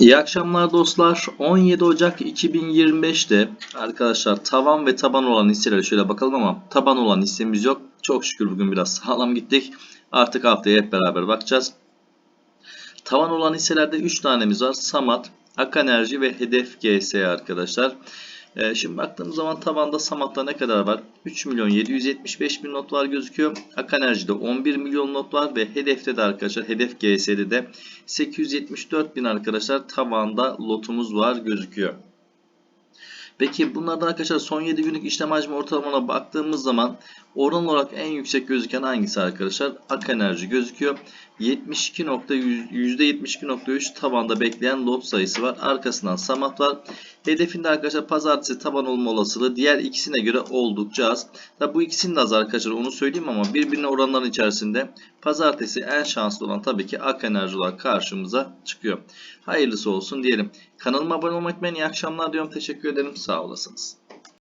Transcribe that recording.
İyi akşamlar dostlar. 17 Ocak 2025'te arkadaşlar tavan ve taban olan hisselere şöyle bakalım ama taban olan hissemiz yok. Çok şükür bugün biraz sağlam gittik. Artık haftaya hep beraber bakacağız. Tavan olan hisselerde 3 tanemiz var. Samat, Akanerji ve Hedef GS arkadaşlar. Ee, şimdi baktığımız zaman tavanda Samat'ta ne kadar var? 3 milyon 775 bin not var gözüküyor. Akanerji'de 11 milyon not var ve Hedef'te de arkadaşlar Hedef GS'de de 874 bin arkadaşlar tavanda lotumuz var gözüküyor. Peki bunlardan arkadaşlar son 7 günlük işlem hacmi ortalamana baktığımız zaman oran olarak en yüksek gözüken hangisi arkadaşlar? Ak Enerji gözüküyor. 72 %72.3 tabanda bekleyen lot sayısı var. Arkasından Samat var. Hedefinde arkadaşlar pazartesi taban olma olasılığı diğer ikisine göre oldukça az. Tabi bu ikisinin de az arkadaşlar onu söyleyeyim ama birbirine oranların içerisinde pazartesi en şanslı olan tabii ki Ak Enerji olarak karşımıza çıkıyor. Hayırlısı olsun diyelim. Kanalıma abone olmak için iyi akşamlar diyorum. Teşekkür ederim. Sağ olasınız.